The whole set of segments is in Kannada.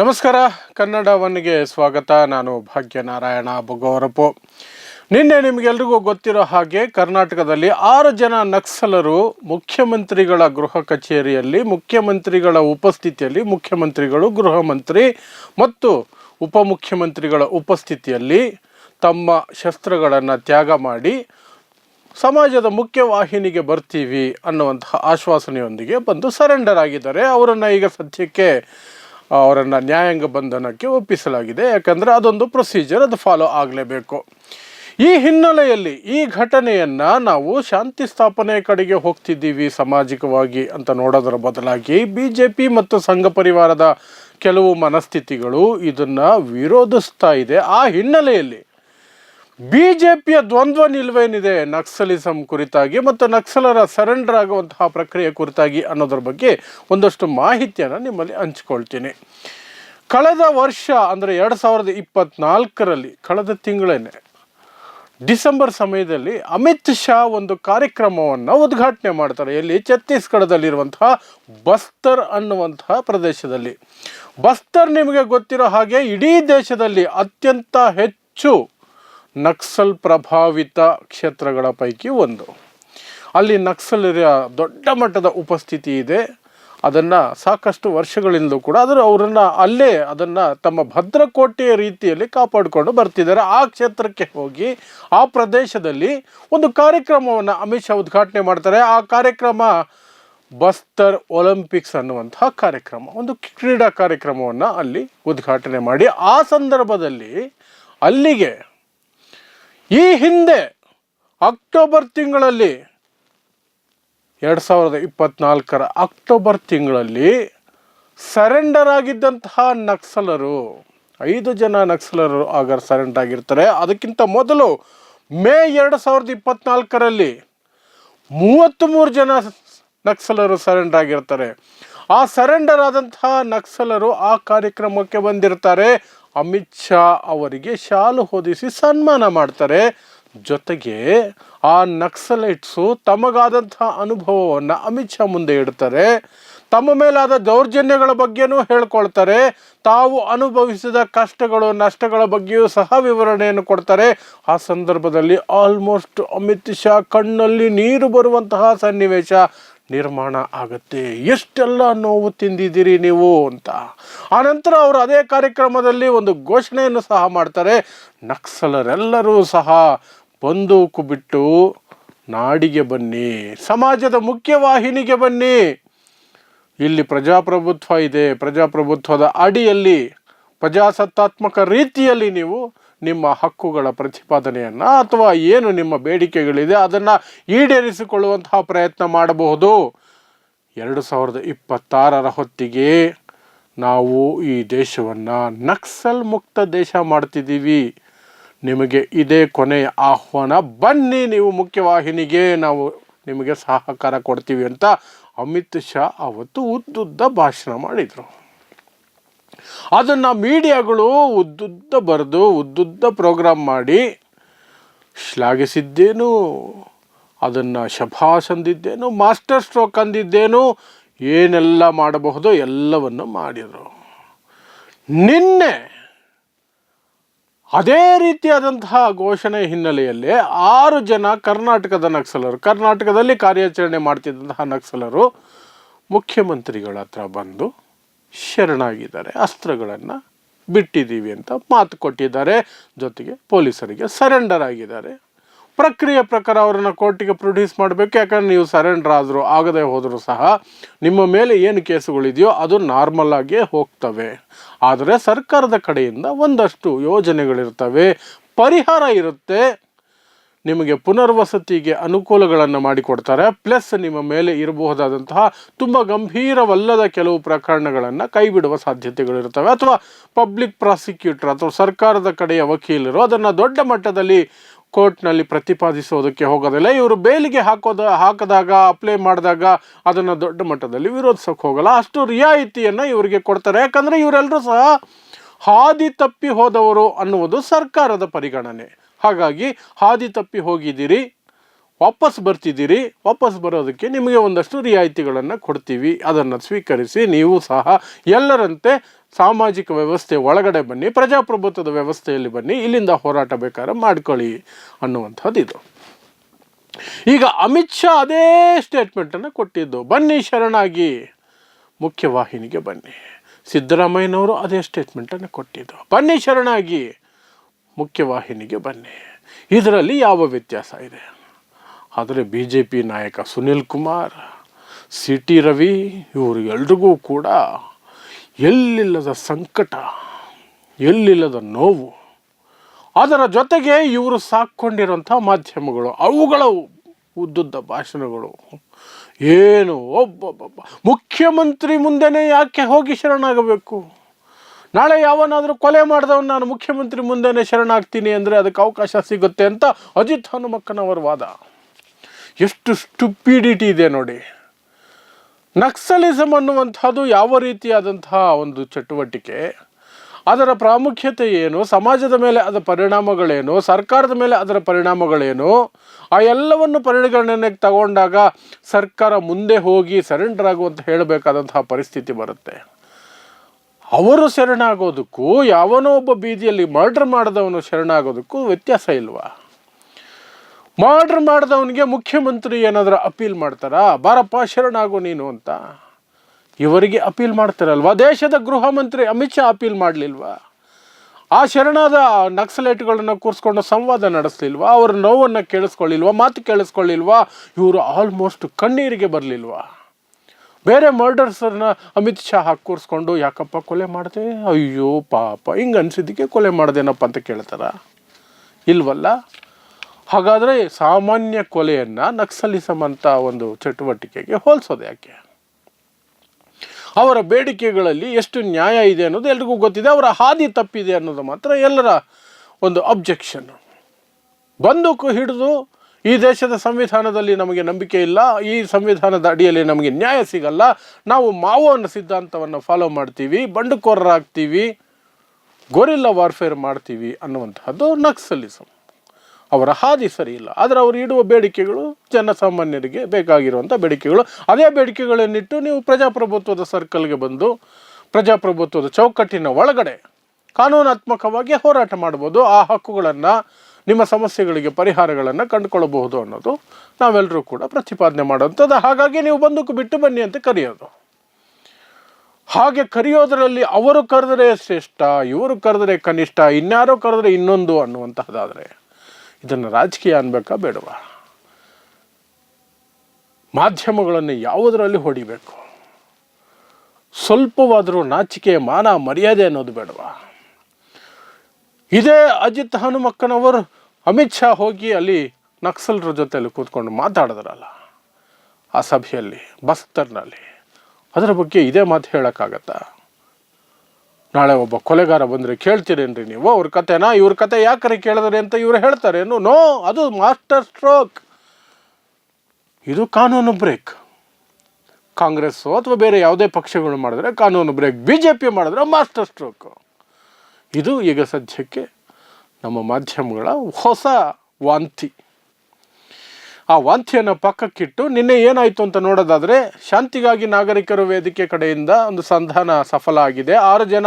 ನಮಸ್ಕಾರ, ಕನ್ನಡ ಒನ್ಗೆ ಸ್ವಾಗತ. ನಾನು ಭಾಗ್ಯನಾರಾಯಣ ಬೊಗೋರಪು ನಿನ್ನೆ ನಿಮಗೆಲ್ರಿಗೂ ಗೊತ್ತಿರೋ ಹಾಗೆ ಕರ್ನಾಟಕದಲ್ಲಿ ಆರು ಜನ ನಕ್ಸಲರು ಮುಖ್ಯಮಂತ್ರಿಗಳ ಗೃಹ ಕಚೇರಿಯಲ್ಲಿ, ಮುಖ್ಯಮಂತ್ರಿಗಳ ಉಪಸ್ಥಿತಿಯಲ್ಲಿ, ಮುಖ್ಯಮಂತ್ರಿಗಳು ಗೃಹ ಮಂತ್ರಿ ಮತ್ತು ಉಪಮುಖ್ಯಮಂತ್ರಿಗಳ ಉಪಸ್ಥಿತಿಯಲ್ಲಿ ತಮ್ಮ ಶಸ್ತ್ರಗಳನ್ನು ತ್ಯಾಗ ಮಾಡಿ ಸಮಾಜದ ಮುಖ್ಯವಾಹಿನಿಗೆ ಬರ್ತೀವಿ ಅನ್ನುವಂತಹ ಆಶ್ವಾಸನೆಯೊಂದಿಗೆ ಬಂದು ಸರೆಂಡರ್ ಆಗಿದ್ದಾರೆ. ಅವರನ್ನು ಈಗ ಸದ್ಯಕ್ಕೆ ಅವರನ್ನು ನ್ಯಾಯಾಂಗ ಬಂಧನಕ್ಕೆ ಒಪ್ಪಿಸಲಾಗಿದೆ. ಯಾಕಂದರೆ ಅದೊಂದು ಪ್ರೊಸೀಜರ್ ಅದು ಫಾಲೋ ಆಗಲೇಬೇಕು. ಈ ಹಿನ್ನೆಲೆಯಲ್ಲಿ ಈ ಘಟನೆಯನ್ನು ನಾವು ಶಾಂತಿ ಸ್ಥಾಪನೆ ಕಡೆಗೆ ಹೋಗ್ತಿದ್ದೀವಿ ಸಾಮಾಜಿಕವಾಗಿ ಅಂತ ನೋಡೋದರ ಬದಲಾಗಿ ಬಿ ಜೆ ಪಿ ಮತ್ತು ಸಂಘ ಪರಿವಾರದ ಕೆಲವು ಮನಸ್ಥಿತಿಗಳು ಇದನ್ನು ವಿರೋಧಿಸ್ತಾ ಇದೆ. ಆ ಹಿನ್ನೆಲೆಯಲ್ಲಿ ಬಿ ಜೆ ಪಿಯ ದ್ವಂದ್ವ ನಿಲುವೇನಿದೆ ನಕ್ಸಲಿಸಂ ಕುರಿತಾಗಿ ಮತ್ತು ನಕ್ಸಲರ ಸರೆಂಡರ್ ಆಗುವಂತಹ ಪ್ರಕ್ರಿಯೆ ಕುರಿತಾಗಿ ಅನ್ನೋದ್ರ ಬಗ್ಗೆ ಒಂದಷ್ಟು ಮಾಹಿತಿಯನ್ನು ನಿಮ್ಮಲ್ಲಿ ಹಂಚ್ಕೊಳ್ತೀನಿ. ಕಳೆದ ವರ್ಷ ಅಂದರೆ ಎರಡು ಸಾವಿರದ ಇಪ್ಪತ್ನಾಲ್ಕರಲ್ಲಿ, ಕಳೆದ ತಿಂಗಳೇನೆ, ಡಿಸೆಂಬರ್ ಸಮಯದಲ್ಲಿ ಅಮಿತ್ ಶಾ ಒಂದು ಕಾರ್ಯಕ್ರಮವನ್ನು ಉದ್ಘಾಟನೆ ಮಾಡ್ತಾರೆ. ಎಲ್ಲಿ? ಛತ್ತೀಸ್ಗಢದಲ್ಲಿರುವಂತಹ ಬಸ್ತರ್ ಅನ್ನುವಂತಹ ಪ್ರದೇಶದಲ್ಲಿ. ಬಸ್ತರ್ ನಿಮಗೆ ಗೊತ್ತಿರೋ ಹಾಗೆ ಇಡೀ ದೇಶದಲ್ಲಿ ಅತ್ಯಂತ ಹೆಚ್ಚು ನಕ್ಸಲ್ ಪ್ರಭಾವಿತ ಕ್ಷೇತ್ರಗಳ ಪೈಕಿ ಒಂದು. ಅಲ್ಲಿ ನಕ್ಸಲರ ದೊಡ್ಡ ಮಟ್ಟದ ಉಪಸ್ಥಿತಿ ಇದೆ. ಅದನ್ನು ಸಾಕಷ್ಟು ವರ್ಷಗಳಿಂದಲೂ ಕೂಡ ಅದರ ಅವರನ್ನು ಅಲ್ಲೇ ಅದನ್ನು ತಮ್ಮ ಭದ್ರಕೋಟೆಯ ರೀತಿಯಲ್ಲಿ ಕಾಪಾಡಿಕೊಂಡು ಬರ್ತಿದ್ದಾರೆ. ಆ ಕ್ಷೇತ್ರಕ್ಕೆ ಹೋಗಿ ಆ ಪ್ರದೇಶದಲ್ಲಿ ಒಂದು ಕಾರ್ಯಕ್ರಮವನ್ನು ಅಮಿತ್ ಶಾ ಉದ್ಘಾಟನೆ ಮಾಡ್ತಾರೆ. ಆ ಕಾರ್ಯಕ್ರಮ ಬಸ್ತರ್ ಒಲಿಂಪಿಕ್ಸ್ ಅನ್ನುವಂತಹ ಕಾರ್ಯಕ್ರಮ. ಒಂದು ಕ್ರೀಡಾ ಕಾರ್ಯಕ್ರಮವನ್ನು ಅಲ್ಲಿ ಉದ್ಘಾಟನೆ ಮಾಡಿ. ಆ ಸಂದರ್ಭದಲ್ಲಿ ಅಲ್ಲಿಗೆ ಈ ಹಿಂದೆ ಅಕ್ಟೋಬರ್ ತಿಂಗಳಲ್ಲಿ ಎರಡು ಸಾವಿರದ ಇಪ್ಪತ್ನಾಲ್ಕರ ಅಕ್ಟೋಬರ್ ತಿಂಗಳಲ್ಲಿ ಸರೆಂಡರ್ ಆಗಿದ್ದಂತಹ ನಕ್ಸಲರು, ಐದು ಜನ ನಕ್ಸಲರು ಆಗ ಸರೆಂಡರ್ ಆಗಿರ್ತಾರೆ. ಅದಕ್ಕಿಂತ ಮೊದಲು ಮೇ ಎರಡು ಸಾವಿರದ ಇಪ್ಪತ್ನಾಲ್ಕರಲ್ಲಿ ಮೂವತ್ತ್ಮೂರು ಜನ ನಕ್ಸಲರು ಸರೆಂಡರ್ ಆಗಿರ್ತಾರೆ. ಆ ಸರೆಂಡರ್ ಆದಂತಹ ನಕ್ಸಲರು ಆ ಕಾರ್ಯಕ್ರಮಕ್ಕೆ ಬಂದಿರ್ತಾರೆ. ಅಮಿತ್ ಶಾ ಅವರಿಗೆ ಶಾಲು ಹೊದಿಸಿ ಸನ್ಮಾನ ಮಾಡ್ತಾರೆ. ಜೊತೆಗೆ ಆ ನಕ್ಸಲೈಟ್ಸು ತಮಗಾದಂತಹ ಅನುಭವವನ್ನು ಅಮಿತ್ ಶಾ ಮುಂದೆ ಇಡ್ತಾರೆ. ತಮ್ಮ ಮೇಲಾದ ದೌರ್ಜನ್ಯಗಳ ಬಗ್ಗೆನೂ ಹೇಳ್ಕೊಳ್ತಾರೆ. ತಾವು ಅನುಭವಿಸಿದ ಕಷ್ಟಗಳು, ನಷ್ಟಗಳ ಬಗ್ಗೆಯೂ ಸಹ ವಿವರಣೆಯನ್ನು ಕೊಡ್ತಾರೆ. ಆ ಸಂದರ್ಭದಲ್ಲಿ ಆಲ್ಮೋಸ್ಟ್ ಅಮಿತ್ ಶಾ ಕಣ್ಣಲ್ಲಿ ನೀರು ಬರುವಂತಹ ಸನ್ನಿವೇಶ ನಿರ್ಮಾಣ ಆಗುತ್ತೆ. ಎಷ್ಟೆಲ್ಲ ನೋವು ತಿಂದಿದ್ದೀರಿ ನೀವು ಅಂತ. ಆನಂತರ ಅವರು ಅದೇ ಕಾರ್ಯಕ್ರಮದಲ್ಲಿ ಒಂದು ಘೋಷಣೆಯನ್ನು ಸಹ ಮಾಡ್ತಾರೆ. ನಕ್ಸಲರೆಲ್ಲರೂ ಸಹ ಬಂದೂಕು ಬಿಟ್ಟು ನಾಡಿಗೆ ಬನ್ನಿ. ಸಮಾಜದ ಮುಖ್ಯವಾಹಿನಿಗೆ ಬನ್ನಿ. ಇಲ್ಲಿ ಪ್ರಜಾಪ್ರಭುತ್ವ ಇದೆ. ಪ್ರಜಾಪ್ರಭುತ್ವದ ಅಡಿಯಲ್ಲಿ ಪ್ರಜಾಸತ್ತಾತ್ಮಕ ರೀತಿಯಲ್ಲಿ ನೀವು ನಿಮ್ಮ ಹಕ್ಕುಗಳ ಪ್ರತಿಪಾದನೆಯನ್ನು ಅಥವಾ ಏನು ನಿಮ್ಮ ಬೇಡಿಕೆಗಳಿದೆ ಅದನ್ನು ಈಡೇರಿಸಿಕೊಳ್ಳುವಂತಹ ಪ್ರಯತ್ನ ಮಾಡಬಹುದು. ಎರಡು ಸಾವಿರದ ಇಪ್ಪತ್ತಾರರ ಹೊತ್ತಿಗೆ ನಾವು ಈ ದೇಶವನ್ನು ನಕ್ಸಲ್ ಮುಕ್ತ ದೇಶ ಮಾಡ್ತಿದ್ದೀವಿ. ನಿಮಗೆ ಇದೇ ಕೊನೆಯ ಆಹ್ವಾನ. ಬನ್ನಿ ನೀವು ಮುಖ್ಯವಾಹಿನಿಗೆ, ನಾವು ನಿಮಗೆ ಸಹಕಾರ ಕೊಡ್ತೀವಿ ಅಂತ ಅಮಿತ್ ಶಾ ಅವತ್ತು ಉದ್ದುದ್ದ ಭಾಷಣ ಮಾಡಿದರು. ಅದನ್ನು ಮೀಡಿಯಾಗಳು ಉದ್ದುದ್ದ ಬರೆದು, ಉದ್ದುದ್ದ ಪ್ರೋಗ್ರಾಮ್ ಮಾಡಿ, ಶ್ಲಾಘಿಸಿದ್ದೇನು, ಅದನ್ನು ಶಭಾಷ್ ಅಂದಿದ್ದೇನು, ಮಾಸ್ಟರ್ ಸ್ಟ್ರೋಕ್ ಅಂದಿದ್ದೇನು, ಏನೆಲ್ಲ ಮಾಡಬಹುದು ಎಲ್ಲವನ್ನು ಮಾಡಿದರು. ನಿನ್ನೆ ಅದೇ ರೀತಿಯಾದಂತಹ ಘೋಷಣೆ ಹಿನ್ನೆಲೆಯಲ್ಲಿ ಆರು ಜನ ಕರ್ನಾಟಕದ ನಕ್ಸಲರು, ಕರ್ನಾಟಕದಲ್ಲಿ ಕಾರ್ಯಾಚರಣೆ ಮಾಡ್ತಿದ್ದಂತಹ ನಕ್ಸಲರು ಮುಖ್ಯಮಂತ್ರಿಗಳ ಹತ್ರ ಬಂದು ಶರಣಾಗಿದ್ದಾರೆ, ಅಸ್ತ್ರಗಳನ್ನು ಬಿಟ್ಟಿದ್ದೀವಿ ಅಂತ ಮಾತು ಕೊಟ್ಟಿದ್ದಾರೆ. ಜೊತೆಗೆ ಪೊಲೀಸರಿಗೆ ಸರೆಂಡರ್ ಆಗಿದ್ದಾರೆ. ಪ್ರಕ್ರಿಯೆ ಪ್ರಕಾರ ಅವರನ್ನು ಕೋರ್ಟಿಗೆ ಪ್ರೊಡ್ಯೂಸ್ ಮಾಡಬೇಕು, ಯಾಕಂದರೆ ನೀವು ಸರೆಂಡರ್ ಆದರೂ ಆಗದೆ ಹೋದರೂ ಸಹ ನಿಮ್ಮ ಮೇಲೆ ಏನು ಕೇಸುಗಳಿದೆಯೋ ಅದು ನಾರ್ಮಲ್ ಆಗೇ ಹೋಗ್ತವೆ. ಆದರೆ ಸರ್ಕಾರದ ಕಡೆಯಿಂದ ಒಂದಷ್ಟು ಯೋಜನೆಗಳಿರ್ತವೆ, ಪರಿಹಾರ ಇರುತ್ತೆ. ನಿಮಗೆ ಪುನರ್ವಸತಿಗೆ ಅನುಕೂಲಗಳನ್ನು ಮಾಡಿಕೊಡ್ತಾರೆ. ಪ್ಲಸ್ ನಿಮ್ಮ ಮೇಲೆ ಇರಬಹುದಾದಂತಹ ತುಂಬ ಗಂಭೀರವಲ್ಲದ ಕೆಲವು ಪ್ರಕರಣಗಳನ್ನು ಕೈಬಿಡುವ ಸಾಧ್ಯತೆಗಳಿರ್ತವೆ ಅಥವಾ ಪಬ್ಲಿಕ್ ಪ್ರಾಸಿಕ್ಯೂಟರ್ ಅಥವಾ ಸರ್ಕಾರದ ಕಡೆಯ ವಕೀಲರು ಅದನ್ನು ದೊಡ್ಡ ಮಟ್ಟದಲ್ಲಿ ಕೋರ್ಟ್ನಲ್ಲಿ ಪ್ರತಿಪಾದಿಸೋದಕ್ಕೆ ಹೋಗೋದಿಲ್ಲ. ಇವರು ಬೇಲಿಗೆ ಹಾಕೋದ, ಹಾಕಿದಾಗ ಅಪ್ಲೈ ಮಾಡಿದಾಗ ಅದನ್ನು ದೊಡ್ಡ ಮಟ್ಟದಲ್ಲಿ ವಿರೋಧಿಸೋಕೆ ಹೋಗಲ್ಲ. ಅಷ್ಟು ರಿಯಾಯಿತಿಯನ್ನು ಇವರಿಗೆ ಕೊಡ್ತಾರೆ. ಯಾಕಂದರೆ ಇವರೆಲ್ಲರೂ ಸಹ ಹಾದಿ ತಪ್ಪಿ ಹೋದವರು ಅನ್ನುವುದು ಸರ್ಕಾರದ ಪರಿಗಣನೆ. ಹಾಗಾಗಿ ಹಾದಿ ತಪ್ಪಿ ಹೋಗಿದ್ದೀರಿ, ವಾಪಸ್ ಬರ್ತಿದ್ದೀರಿ, ವಾಪಸ್ ಬರೋದಕ್ಕೆ ನಿಮಗೆ ಒಂದಷ್ಟು ರಿಯಾಯಿತಿಗಳನ್ನು ಕೊಡ್ತೀವಿ. ಅದನ್ನು ಸ್ವೀಕರಿಸಿ ನೀವು ಸಹ ಎಲ್ಲರಂತೆ ಸಾಮಾಜಿಕ ವ್ಯವಸ್ಥೆ ಒಳಗಡೆ ಬನ್ನಿ, ಪ್ರಜಾಪ್ರಭುತ್ವದ ವ್ಯವಸ್ಥೆಯಲ್ಲಿ ಬನ್ನಿ, ಇಲ್ಲಿಂದ ಹೋರಾಟ ಬೇಕಾದ್ರೆ ಮಾಡ್ಕೊಳ್ಳಿ ಅನ್ನುವಂಥದ್ದು ಇದು. ಈಗ ಅಮಿತ್ ಶಾ ಅದೇ ಸ್ಟೇಟ್ಮೆಂಟನ್ನು ಕೊಟ್ಟಿದ್ದು. ಬನ್ನಿ ಶರಣಾಗಿ, ಮುಖ್ಯವಾಹಿನಿಗೆ ಬನ್ನಿ. ಸಿದ್ದರಾಮಯ್ಯನವರು ಅದೇ ಸ್ಟೇಟ್ಮೆಂಟನ್ನು ಕೊಟ್ಟಿದ್ದು. ಬನ್ನಿ ಶರಣಾಗಿ ಮುಖ್ಯವಾಹಿನಿಗೆ ಬನ್ನಿ. ಇದರಲ್ಲಿ ಯಾವ ವ್ಯತ್ಯಾಸ ಇದೆ? ಆದರೆ ಬಿ ಜೆ ಪಿ ನಾಯಕ ಸುನಿಲ್ ಕುಮಾರ್ ಸಿ ಟಿ ರವಿ, ಇವರು ಎಲ್ರಿಗೂ ಕೂಡ ಎಲ್ಲಿಲ್ಲದ ಸಂಕಟ, ಎಲ್ಲಿಲ್ಲದ ನೋವು, ಅದರ ಜೊತೆಗೆ ಇವರು ಸಾಕೊಂಡಿರೋಂಥ ಮಾಧ್ಯಮಗಳು, ಅವುಗಳ ಉದ್ದುದ್ದ ಭಾಷಣಗಳು. ಏನು ಒಬ್ಬೊಬ್ಬ ಮುಖ್ಯಮಂತ್ರಿ ಮುಂದೆನೇ ಯಾಕೆ ಹೋಗಿ ಶರಣಾಗಬೇಕು? ನಾಳೆ ಯಾವನಾದರೂ ಕೊಲೆ ಮಾಡಿದವನು ನಾನು ಮುಖ್ಯಮಂತ್ರಿ ಮುಂದೆನೇ ಶರಣಾಗ್ತೀನಿ ಅಂದರೆ ಅದಕ್ಕೆ ಅವಕಾಶ ಸಿಗುತ್ತೆ ಅಂತ ಅಜಿತ್ ಹನುಮಕ್ಕನವರ ವಾದ. ಎಷ್ಟು ಸ್ಟುಪಿಡಿಟಿ ಇದೆ ನೋಡಿ. ನಕ್ಸಲಿಸಮ್ ಅನ್ನುವಂಥದ್ದು ಯಾವ ರೀತಿಯಾದಂತಹ ಒಂದು ಚಟುವಟಿಕೆ, ಅದರ ಪ್ರಾಮುಖ್ಯತೆ ಏನು, ಸಮಾಜದ ಮೇಲೆ ಅದರ ಪರಿಣಾಮಗಳೇನು, ಸರ್ಕಾರದ ಮೇಲೆ ಅದರ ಪರಿಣಾಮಗಳೇನು, ಆ ಎಲ್ಲವನ್ನು ಪರಿಗಣನೆಗೆ ತಗೊಂಡಾಗ ಸರ್ಕಾರ ಮುಂದೆ ಹೋಗಿ ಸರೆಂಡರ್ ಆಗುವಂತ ಹೇಳಬೇಕಾದಂತಹ ಪರಿಸ್ಥಿತಿ ಬರುತ್ತೆ. ಅವರು ಶರಣಾಗೋದಕ್ಕೂ ಯಾವನೋ ಒಬ್ಬ ಬೀದಿಯಲ್ಲಿ ಮರ್ಡರ್ ಮಾಡಿದವನು ಶರಣಾಗೋದಕ್ಕೂ ವ್ಯತ್ಯಾಸ ಇಲ್ವಾ? ಮರ್ಡರ್ ಮಾಡಿದವನಿಗೆ ಮುಖ್ಯಮಂತ್ರಿ ಏನಾದರೂ ಅಪೀಲ್ ಮಾಡ್ತಾರಾ? ಬಾರಪ್ಪ, ಶರಣಾಗು ನೀನು ಅಂತ. ಇವರಿಗೆ ಅಪೀಲ್ ಮಾಡ್ತಾರಲ್ವಾ? ದೇಶದ ಗೃಹ ಮಂತ್ರಿ ಅಮಿತ್ ಶಾ ಅಪೀಲ್ ಮಾಡಲಿಲ್ವಾ? ಆ ಶರಣಾದ ನಕ್ಸಲೈಟ್ಗಳನ್ನು ಕೂರಿಸ್ಕೊಂಡು ಸಂವಾದ ನಡೆಸಲಿಲ್ವಾ? ಅವ್ರ ನೋವನ್ನು ಕೇಳಿಸ್ಕೊಳ್ಳಿಲ್ವಾ? ಮಾತು ಕೇಳಿಸ್ಕೊಳ್ಳಿಲ್ವಾ? ಇವರು ಆಲ್ಮೋಸ್ಟ್ ಕಣ್ಣೀರಿಗೆ ಬರಲಿಲ್ವಾ? ಬೇರೆ ಮರ್ಡರ್ಸರ್ನ ಅಮಿತ್ ಶಾ ಹಾಕಿ ಕೂರಿಸ್ಕೊಂಡು, ಯಾಕಪ್ಪ ಕೊಲೆ ಮಾಡಿದೆ? ಅಯ್ಯೋ ಪಾಪ, ಹಿಂಗೆ ಅನಿಸಿದ್ದಕ್ಕೆ ಕೊಲೆ ಮಾಡ್ದೇನಪ್ಪ ಅಂತ ಕೇಳ್ತಾರ? ಇಲ್ವಲ್ಲ? ಹಾಗಾದರೆ ಸಾಮಾನ್ಯ ಕೊಲೆಯನ್ನು ನಕ್ಸಲಿಸಮ್ ಅಂತ ಒಂದು ಚಟುವಟಿಕೆಗೆ ಹೋಲಿಸೋದು ಯಾಕೆ? ಅವರ ಬೇಡಿಕೆಗಳಲ್ಲಿ ಎಷ್ಟು ನ್ಯಾಯ ಇದೆ ಅನ್ನೋದು ಎಲ್ರಿಗೂ ಗೊತ್ತಿದೆ. ಅವರ ಹಾದಿ ತಪ್ಪಿದೆ ಅನ್ನೋದು ಮಾತ್ರ ಎಲ್ಲರ ಒಂದು ಅಬ್ಜೆಕ್ಷನ್ ಬಂದೂಕು ಹಿಡಿದು ಈ ದೇಶದ ಸಂವಿಧಾನದಲ್ಲಿ ನಮಗೆ ನಂಬಿಕೆ ಇಲ್ಲ, ಈ ಸಂವಿಧಾನದ ಅಡಿಯಲ್ಲಿ ನಮಗೆ ನ್ಯಾಯ ಸಿಗಲ್ಲ, ನಾವು ಮಾವೋ ಅನ್ನೋ ಸಿದ್ಧಾಂತವನ್ನು ಫಾಲೋ ಮಾಡ್ತೀವಿ, ಬಂಡುಕೋರರಾಗ್ತೀವಿ ಗೊರಿಲ್ಲ ವಾರ್ಫೇರ್ ಮಾಡ್ತೀವಿ ಅನ್ನುವಂತಹದ್ದು ನಕ್ಸಲಿಸಮ್ ಅವರ ಹಾದಿ ಸರಿ ಇಲ್ಲ. ಆದರೆ ಅವರು ಇಡುವ ಬೇಡಿಕೆಗಳು ಜನಸಾಮಾನ್ಯರಿಗೆ ಬೇಕಾಗಿರುವಂಥ ಬೇಡಿಕೆಗಳು. ಅದೇ ಬೇಡಿಕೆಗಳನ್ನಿಟ್ಟು ನೀವು ಪ್ರಜಾಪ್ರಭುತ್ವದ ಸರ್ಕಲ್ಗೆ ಬಂದು, ಪ್ರಜಾಪ್ರಭುತ್ವದ ಚೌಕಟ್ಟಿನ ಒಳಗಡೆ ಕಾನೂನಾತ್ಮಕವಾಗಿ ಹೋರಾಟ ಮಾಡ್ಬೋದು. ಆ ಹಕ್ಕುಗಳನ್ನು ನಿಮ್ಮ ಸಮಸ್ಯೆಗಳಿಗೆ ಪರಿಹಾರಗಳನ್ನು ಕಂಡುಕೊಳ್ಳಬಹುದು ಅನ್ನೋದು ನಾವೆಲ್ಲರೂ ಕೂಡ ಪ್ರತಿಪಾದನೆ ಮಾಡುವಂಥದ್ದು. ಹಾಗಾಗಿ ನೀವು ಬಂದೂಕು ಬಿಟ್ಟು ಬನ್ನಿ ಅಂತ ಕರೆಯೋದು. ಹಾಗೆ ಕರೆಯೋದರಲ್ಲಿ ಅವರು ಕರೆದರೆ ಶ್ರೇಷ್ಠ, ಇವರು ಕರೆದರೆ ಕನಿಷ್ಠ, ಇನ್ಯಾರೋ ಕರೆದರೆ ಇನ್ನೊಂದು ಅನ್ನುವಂತಹದ್ದಾದರೆ ಇದನ್ನು ರಾಜಕೀಯ ಅನ್ಬೇಕಾ ಬೇಡವಾ? ಮಾಧ್ಯಮಗಳನ್ನು ಯಾವುದರಲ್ಲಿ ಹೊಡಿಬೇಕು? ಸ್ವಲ್ಪವಾದರೂ ನಾಚಿಕೆ, ಮಾನ, ಮರ್ಯಾದೆ ಅನ್ನೋದು ಬೇಡವಾ? ಇದೇ ಅಜಿತ್ ಹನುಮಕ್ಕನವರು ಅಮಿತ್ ಶಾ ಹೋಗಿ ಅಲ್ಲಿ ನಕ್ಸಲರ ಜೊತೆಯಲ್ಲಿ ಕೂತ್ಕೊಂಡು ಮಾತಾಡಿದ್ರಲ್ಲ, ಆ ಸಭೆಯಲ್ಲಿ, ಬಸ್ತರ್ನಲ್ಲಿ. ಅದರ ಬಗ್ಗೆ ಇದೇ ಮಾತು ಹೇಳೋಕ್ಕಾಗತ್ತಾ? ನಾಳೆ ಒಬ್ಬ ಕೊಲೆಗಾರ ಬಂದರೆ ಕೇಳ್ತೀರೇನ್ರಿ ನೀವು? ಅವ್ರ ಕತೆನಾ ಇವ್ರ ಕತೆ ಯಾಕರೆ ಕೇಳಿದ್ರೆ ಅಂತ ಇವ್ರು ಹೇಳ್ತಾರೇನು ನೋ, ಅದು ಮಾಸ್ಟರ್ ಸ್ಟ್ರೋಕ್. ಇದು ಕಾನೂನು ಬ್ರೇಕ್. ಕಾಂಗ್ರೆಸ್ಸು ಅಥವಾ ಬೇರೆ ಯಾವುದೇ ಪಕ್ಷಗಳು ಮಾಡಿದ್ರೆ ಕಾನೂನು ಬ್ರೇಕ್ ಬಿ ಜೆ ಪಿ ಮಾಡಿದ್ರೆ ಮಾಸ್ಟರ್ ಸ್ಟ್ರೋಕ್. ಇದು ಈಗ ಸದ್ಯಕ್ಕೆ ನಮ್ಮ ಮಾಧ್ಯಮಗಳ ಹೊಸ ವಾಂತಿ. ಆ ವಾಂತಿಯನ್ನು ಪಕ್ಕಕ್ಕಿಟ್ಟು ನಿನ್ನೆ ಏನಾಯಿತು ಅಂತ ನೋಡೋದಾದರೆ ಶಾಂತಿಗಾಗಿ ನಾಗರಿಕರು ವೇದಿಕೆ ಕಡೆಯಿಂದ ಒಂದು ಸಂಧಾನ ಸಫಲ ಆಗಿದೆ. ಆರು ಜನ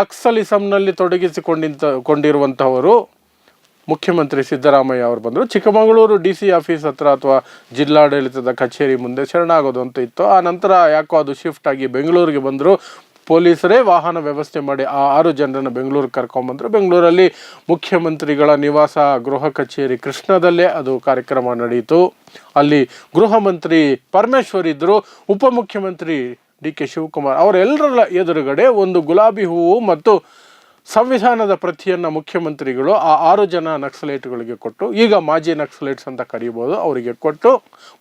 ನಕ್ಸಲಿಸಮ್ನಲ್ಲಿ ತೊಡಗಿಸಿಕೊಂಡಿಂತ ಕೊಂಡಿರುವಂಥವರು ಮುಖ್ಯಮಂತ್ರಿ ಸಿದ್ದರಾಮಯ್ಯ ಅವರು ಬಂದರು. ಚಿಕ್ಕಮಗಳೂರು ಡಿ ಸಿ ಆಫೀಸ್ ಹತ್ರ ಅಥವಾ ಜಿಲ್ಲಾಡಳಿತದ ಕಚೇರಿ ಮುಂದೆ ಶರಣಾಗೋದು ಅಂತ ಇತ್ತು. ಆ ನಂತರ ಯಾಕೋ ಅದು ಶಿಫ್ಟ್ ಆಗಿ ಬೆಂಗಳೂರಿಗೆ ಬಂದರು. ಪೊಲೀಸರೇ ವಾಹನ ವ್ಯವಸ್ಥೆ ಮಾಡಿ ಆ ಆರು ಜನರನ್ನು ಬೆಂಗಳೂರಿಗೆ ಕರ್ಕೊಂಬಂದರು ಬೆಂಗಳೂರಲ್ಲಿ ಮುಖ್ಯಮಂತ್ರಿಗಳ ನಿವಾಸ ಗೃಹ ಕಚೇರಿ ಕೃಷ್ಣದಲ್ಲೇ ಅದು ಕಾರ್ಯಕ್ರಮ ನಡೆಯಿತು. ಅಲ್ಲಿ ಗೃಹ ಮಂತ್ರಿ ಪರಮೇಶ್ವರ್ ಇದ್ದರು ಉಪಮುಖ್ಯಮಂತ್ರಿ ಡಿ ಕೆ ಶಿವಕುಮಾರ್. ಅವರೆಲ್ಲರ ಎದುರುಗಡೆ ಒಂದು ಗುಲಾಬಿ ಹೂವು ಮತ್ತು ಸಂವಿಧಾನದ ಪ್ರತಿಯನ್ನು ಮುಖ್ಯಮಂತ್ರಿಗಳು ಆ ಆರು ಜನ ನಕ್ಸಲೇಟ್ಗಳಿಗೆ ಕೊಟ್ಟು, ಈಗ ಮಾಜಿ ನಕ್ಸಲೇಟ್ಸ್ ಅಂತ ಕರೀಬೋದು, ಅವರಿಗೆ ಕೊಟ್ಟು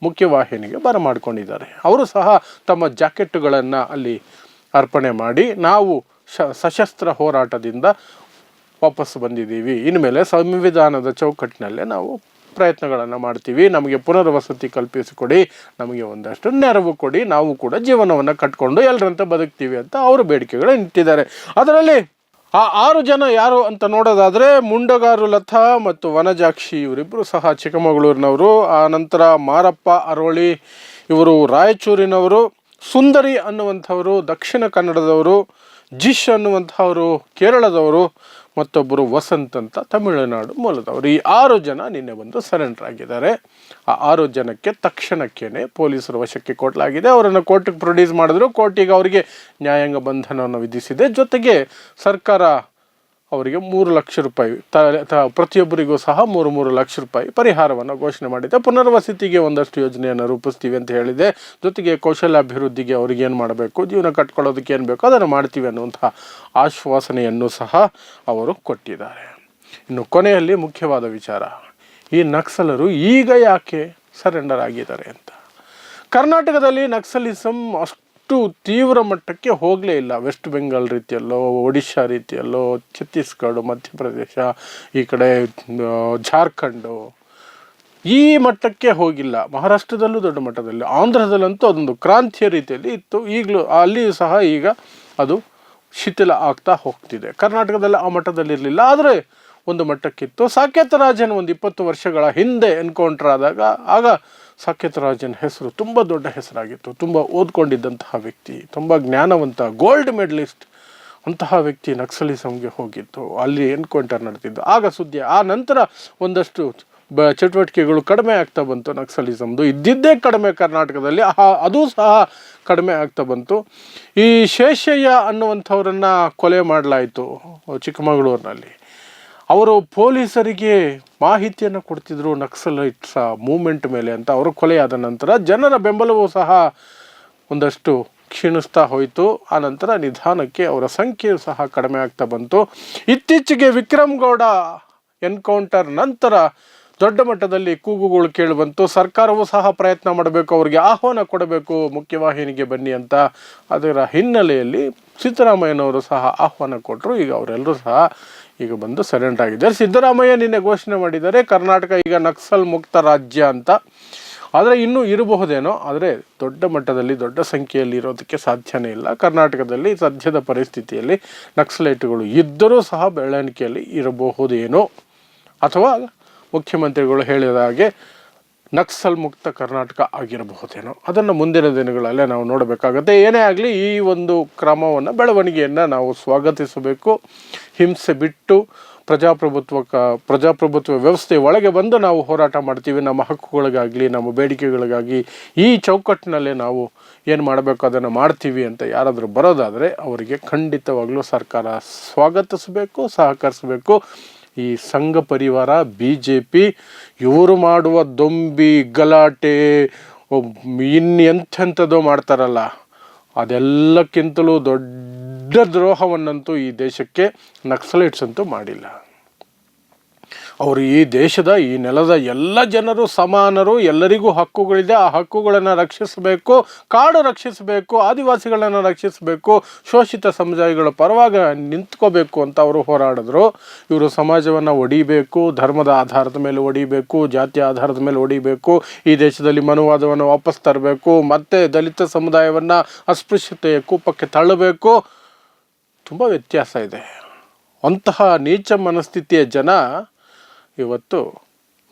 ಮುಖ್ಯವಾಹಿನಿಗೆ ಬರಮಾಡ್ಕೊಂಡಿದ್ದಾರೆ. ಅವರು ಸಹ ತಮ್ಮ ಜಾಕೆಟ್ಟುಗಳನ್ನು ಅಲ್ಲಿ ಅರ್ಪಣೆ ಮಾಡಿ ನಾವು ಶ, ಸಶಸ್ತ್ರ ಹೋರಾಟದಿಂದ ವಾಪಸ್ ಬಂದಿದ್ದೀವಿ. ಇನ್ಮೇಲೆ ಸಂವಿಧಾನದ ಚೌಕಟ್ಟಿನಲ್ಲೇ ನಾವು ಪ್ರಯತ್ನಗಳನ್ನು ಮಾಡ್ತೀವಿ. ನಮಗೆ ಪುನರ್ವಸತಿ ಕಲ್ಪಿಸಿಕೊಡಿ. ನಮಗೆ ಒಂದಷ್ಟು ನೆರವು ಕೊಡಿ. ನಾವು ಕೂಡ ಜೀವನವನ್ನು ಕಟ್ಕೊಂಡು ಎಲ್ಲರಂತೆ ಬದುಕ್ತೀವಿ ಅಂತ ಅವರು ಬೇಡಿಕೆಗಳು ಇಟ್ಟಿದ್ದಾರೆ. ಅದರಲ್ಲಿ ಆ ಆರು ಜನ ಯಾರು ಅಂತ ನೋಡೋದಾದರೆ ಮುಂಡಗಾರು ಲತಾ ಮತ್ತು ವನಜಾಕ್ಷಿ ಇವರಿಬ್ಬರು ಸಹ ಚಿಕ್ಕಮಗಳೂರಿನವರು. ಆ ನಂತರ ಮಾರಪ್ಪ ಅರೋಳಿ ಇವರು ರಾಯಚೂರಿನವರು. ಸುಂದರಿ ಅನ್ನುವಂಥವರು, ದಕ್ಷಿಣ ಕನ್ನಡದವರು, ಜಿಶ್ ಅನ್ನುವಂಥವರು, ಕೇರಳದವರು, ಮತ್ತೊಬ್ಬರು ವಸಂತ್ ಅಂತ ತಮಿಳುನಾಡು ಮೂಲದವರು. ಈ ಆರು ಜನ ನಿನ್ನೆ ಬಂದು ಸರೆಂಡರ್ ಆಗಿದ್ದಾರೆ. ಆ ಆರು ಜನಕ್ಕೆ ತಕ್ಷಣಕ್ಕೇನೆ ಪೊಲೀಸರ ವಶಕ್ಕೆ ಕೊಡಲಾಗಿದೆ. ಅವರನ್ನು ಕೋರ್ಟಿಗೆ ಪ್ರೊಡ್ಯೂಸ್ ಮಾಡಿದ್ರು. ಕೋರ್ಟಿಗೆ ಅವರಿಗೆ ನ್ಯಾಯಾಂಗ ಬಂಧನವನ್ನು ವಿಧಿಸಿದೆ. ಜೊತೆಗೆ ಸರ್ಕಾರ ಅವರಿಗೆ ಮೂರು ಲಕ್ಷ ರೂಪಾಯಿ, ತ ಪ್ರತಿಯೊಬ್ಬರಿಗೂ ಸಹ ಮೂರು ಮೂರು ಲಕ್ಷ ರೂಪಾಯಿ ಪರಿಹಾರವನ್ನು ಘೋಷಣೆ ಮಾಡಿದೆ. ಪುನರ್ವಸತಿಗೆ ಒಂದಷ್ಟು ಯೋಜನೆಯನ್ನು ರೂಪಿಸ್ತೀವಿ ಅಂತ ಹೇಳಿದೆ. ಜೊತೆಗೆ ಕೌಶಲ್ಯಾಭಿವೃದ್ಧಿಗೆ ಅವ್ರಿಗೆ ಏನು ಮಾಡಬೇಕು, ಜೀವನ ಕಟ್ಕೊಳ್ಳೋದಕ್ಕೆ ಏನು ಬೇಕೋ, ಅದನ್ನು ಮಾಡ್ತೀವಿ ಅನ್ನುವಂತಹ ಆಶ್ವಾಸನೆಯನ್ನು ಸಹ ಅವರು ಕೊಟ್ಟಿದ್ದಾರೆ. ಇನ್ನು ಕೊನೆಯಲ್ಲಿ ಮುಖ್ಯವಾದ ವಿಚಾರ, ಈ ನಕ್ಸಲರು ಈಗ ಯಾಕೆ ಸರೆಂಡರ್ ಆಗಿದ್ದಾರೆ ಅಂತ. ಕರ್ನಾಟಕದಲ್ಲಿ ನಕ್ಸಲಿಸಮ್ ಅಷ್ಟು ತೀವ್ರ ಮಟ್ಟಕ್ಕೆ ಹೋಗಲೇ ಇಲ್ಲ. ವೆಸ್ಟ್ ಬೆಂಗಾಲ್ ರೀತಿಯಲ್ಲೋ ಒಡಿಶಾ ರೀತಿಯಲ್ಲೋ ಛತ್ತೀಸ್ಗಢ ಮಧ್ಯಪ್ರದೇಶ, ಈ ಕಡೆ ಜಾರ್ಖಂಡು ಈ ಮಟ್ಟಕ್ಕೆ ಹೋಗಿಲ್ಲ. ಮಹಾರಾಷ್ಟ್ರದಲ್ಲೂ ದೊಡ್ಡ ಮಟ್ಟದಲ್ಲಿ, ಆಂಧ್ರದಲ್ಲಂತೂ ಅದೊಂದು ಕ್ರಾಂತಿಯ ರೀತಿಯಲ್ಲಿ ಇತ್ತು. ಈಗಲೂ ಅಲ್ಲಿಯೂ ಸಹ ಈಗ ಅದು ಶಿಥಿಲ ಆಗ್ತಾ ಹೋಗ್ತಿದೆ. ಕರ್ನಾಟಕದಲ್ಲಿ ಆ ಮಟ್ಟದಲ್ಲಿ ಇರಲಿಲ್ಲ ಆದರೆ ಒಂದು ಮಟ್ಟಕ್ಕಿತ್ತು. ಸಾಕೇತ ರಾಜನ್ ಒಂದು ಇಪ್ಪತ್ತು ವರ್ಷಗಳ ಹಿಂದೆ ಎನ್ಕೌಂಟರ್ ಆದಾಗ, ಆಗ ಸಾಕೇತ ಹೆಸರು ತುಂಬ ದೊಡ್ಡ ಹೆಸರಾಗಿತ್ತು. ತುಂಬ ಓದ್ಕೊಂಡಿದ್ದಂತಹ ವ್ಯಕ್ತಿ, ತುಂಬ ಜ್ಞಾನವಂತ ಗೋಲ್ಡ್ ಮೆಡಲಿಸ್ಟ್ ಅಂತಹ ವ್ಯಕ್ತಿ ನಕ್ಸಲಿಸಮ್ಗೆ ಹೋಗಿತ್ತು. ಅಲ್ಲಿ ಎನ್ಕೌಂಟರ್ ನಡೆದಿದ್ದು. ಆಗ ಸುದ್ದಿ, ಆ ನಂತರ ಒಂದಷ್ಟು ಬ ಚಟುವಟಿಕೆಗಳು ಕಡಿಮೆ ಆಗ್ತಾ ಬಂತು ನಕ್ಸಲಿಸಮ್ದು ಇದ್ದಿದ್ದೇ ಕಡಿಮೆ ಕರ್ನಾಟಕದಲ್ಲಿ ಅದೂ ಸಹ ಕಡಿಮೆ ಆಗ್ತಾ ಬಂತು. ಈ ಶೇಷಯ್ಯ ಅನ್ನುವಂಥವ್ರನ್ನ ಕೊಲೆ ಮಾಡಲಾಯಿತು ಚಿಕ್ಕಮಗಳೂರಿನಲ್ಲಿ. ಅವರು ಪೊಲೀಸರಿಗೆ ಮಾಹಿತಿಯನ್ನು ಕೊಡ್ತಿದ್ರು ನಕ್ಸಲೈಟ್ಸ್ ಮೂಮೆಂಟ್ ಮೇಲೆ ಅಂತ. ಅವರು ಕೊಲೆಯಾದ ನಂತರ ಜನರ ಬೆಂಬಲವೂ ಸಹ ಒಂದಷ್ಟು ಕ್ಷೀಣಿಸ್ತಾ ಹೋಯಿತು. ಆ ನಂತರ ನಿಧಾನಕ್ಕೆ ಅವರ ಸಂಖ್ಯೆಯು ಸಹ ಕಡಿಮೆ ಆಗ್ತಾ ಬಂತು. ಇತ್ತೀಚೆಗೆ ವಿಕ್ರಮ್ ಗೌಡ ಎನ್ಕೌಂಟರ್ ನಂತರ ದೊಡ್ಡ ಮಟ್ಟದಲ್ಲಿ ಕೂಗುಗಳು ಕೇಳಿಬಂತು ಸರ್ಕಾರವೂ ಸಹ ಪ್ರಯತ್ನ ಮಾಡಬೇಕು, ಅವರಿಗೆ ಆಹ್ವಾನ ಕೊಡಬೇಕು, ಮುಖ್ಯವಾಹಿನಿಗೆ ಬನ್ನಿ ಅಂತ. ಅದರ ಹಿನ್ನೆಲೆಯಲ್ಲಿ ಸಿದ್ದರಾಮಯ್ಯನವರು ಸಹ ಆಹ್ವಾನ ಕೊಟ್ಟರು ಈಗ ಅವರೆಲ್ಲರೂ ಸಹ ಈಗ ಬಂದು ಸೈಲೆಂಟ್ ಆಗಿದ್ದಾರೆ ಸಿದ್ದರಾಮಯ್ಯ ನಿನ್ನೆ ಘೋಷಣೆ ಮಾಡಿದ್ದಾರೆ, ಕರ್ನಾಟಕ ಈಗ ನಕ್ಸಲ್ ಮುಕ್ತ ರಾಜ್ಯ ಅಂತ. ಆದರೆ ಇನ್ನೂ ಇರಬಹುದೇನೋ, ಆದರೆ ದೊಡ್ಡ ಮಟ್ಟದಲ್ಲಿ, ದೊಡ್ಡ ಸಂಖ್ಯೆಯಲ್ಲಿ ಇರೋದಕ್ಕೆ ಸಾಧ್ಯನೇ ಇಲ್ಲ. ಕರ್ನಾಟಕದಲ್ಲಿ ಸದ್ಯದ ಪರಿಸ್ಥಿತಿಯಲ್ಲಿ ನಕ್ಸಲೈಟ್ಗಳು ಇದ್ದರೂ ಸಹ ಬೆಳವಣಿಗೆಯಲ್ಲಿ ಇರಬಹುದೇನೋ ಅಥವಾ ಮುಖ್ಯಮಂತ್ರಿಗಳು ಹೇಳಿದ ಹಾಗೆ ನಕ್ಸಲ್ ಮುಕ್ತ ಕರ್ನಾಟಕ ಆಗಿರಬಹುದೇನೋ. ಅದನ್ನು ಮುಂದಿನ ದಿನಗಳಲ್ಲೇ ನಾವು ನೋಡಬೇಕಾಗತ್ತೆ. ಏನೇ ಆಗಲಿ, ಈ ಒಂದು ಕ್ರಮವನ್ನು, ಬೆಳವಣಿಗೆಯನ್ನು ನಾವು ಸ್ವಾಗತಿಸಬೇಕು. ಹಿಂಸೆ ಬಿಟ್ಟು ಪ್ರಜಾಪ್ರಭುತ್ವ ಕ, ಪ್ರಜಾಪ್ರಭುತ್ವ ವ್ಯವಸ್ಥೆ ಒಳಗೆ ಬಂದು ನಾವು ಹೋರಾಟ ಮಾಡ್ತೀವಿ. ನಮ್ಮ ಹಕ್ಕುಗಳಿಗಾಗಲಿ, ನಮ್ಮ ಬೇಡಿಕೆಗಳಿಗಾಗಿ ಈ ಚೌಕಟ್ಟಿನಲ್ಲೇ ನಾವು ಏನು ಮಾಡಬೇಕು, ಅದನ್ನು ಮಾಡ್ತೀವಿ ಅಂತ ಯಾರಾದರೂ ಬರೋದಾದರೆ ಅವರಿಗೆ ಖಂಡಿತವಾಗಲೂ ಸರ್ಕಾರ ಸ್ವಾಗತಿಸಬೇಕು, ಸಹಕರಿಸಬೇಕು. ಈ ಸಂಘ ಪರಿವಾರ ಬಿ ಜೆ ಪಿ ಇವರು ಮಾಡುವ ದೊಂಬಿ ಗಲಾಟೆ ಇನ್ನೆಂಥೆಂಥದೋ ಮಾಡ್ತಾರಲ್ಲ. ಅದೆಲ್ಲಕ್ಕಿಂತಲೂ ದೊಡ್ಡ ದ್ರೋಹವನ್ನಂತೂ ಈ ದೇಶಕ್ಕೆ ನಕ್ಸಲೈಟ್ಸ್ ಅಂತೂ ಮಾಡಿಲ್ಲ. ಅವರು ಈ ದೇಶದ, ಈ ನೆಲದ ಎಲ್ಲ ಜನರು ಸಮಾನರು, ಎಲ್ಲರಿಗೂ ಹಕ್ಕುಗಳಿದೆ. ಆ ಹಕ್ಕುಗಳನ್ನು ರಕ್ಷಿಸಬೇಕು, ಕಾಡು ರಕ್ಷಿಸಬೇಕು, ಆದಿವಾಸಿಗಳನ್ನು ರಕ್ಷಿಸಬೇಕು, ಶೋಷಿತ ಸಮುದಾಯಗಳ ಪರವಾಗಿ ನಿಂತ್ಕೋಬೇಕು ಅಂತ ಅವರು ಹೋರಾಡಿದ್ರು. ಇವರು ಸಮಾಜವನ್ನು ಒಡಿಬೇಕು, ಧರ್ಮದ ಆಧಾರದ ಮೇಲೆ ಒಡಿಬೇಕು, ಜಾತಿ ಆಧಾರದ ಮೇಲೆ ಒಡಿಬೇಕು, ಈ ದೇಶದಲ್ಲಿ ಮನುವಾದವನ್ನು ವಾಪಸ್ ತರಬೇಕು, ಮತ್ತೆ ದಲಿತ ಸಮುದಾಯವನ್ನು ಅಸ್ಪೃಶ್ಯತೆಯ ಕೂಪಕ್ಕೆ ತಳ್ಳಬೇಕು. ತುಂಬ ವ್ಯತ್ಯಾಸ ಇದೆ. ಅಂತಹ ನೀಚ ಮನಸ್ಥಿತಿಯ ಜನ ಇವತ್ತು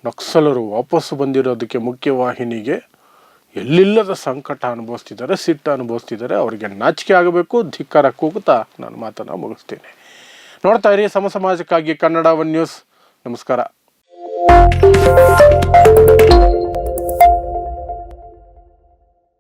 ನಕ್ಸಲರು ವಾಪಸ್ಸು ಬಂದಿರೋದಕ್ಕೆ ಮುಖ್ಯವಾಹಿನಿಗೆ ಎಲ್ಲಿಲ್ಲದ ಸಂಕಟ ಅನುಭವಿಸ್ತಿದ್ದಾರೆ, ಸಿಟ್ಟು ಅನುಭವಿಸ್ತಿದ್ದಾರೆ, ಅವರಿಗೆ ನಾಚಿಕೆ ಆಗಬೇಕು, ಧಿಕ್ಕಾರ ಕೂಗುತ್ತಾ ನಾನು ಮಾತನ್ನು ಮುಗಿಸ್ತೀನಿ. ನೋಡ್ತಾ ಇರಿ, ಸಮ ಸಮಾಜಕ್ಕಾಗಿ ಕನ್ನಡ ಒನ್ ನ್ಯೂಸ್. ನಮಸ್ಕಾರ.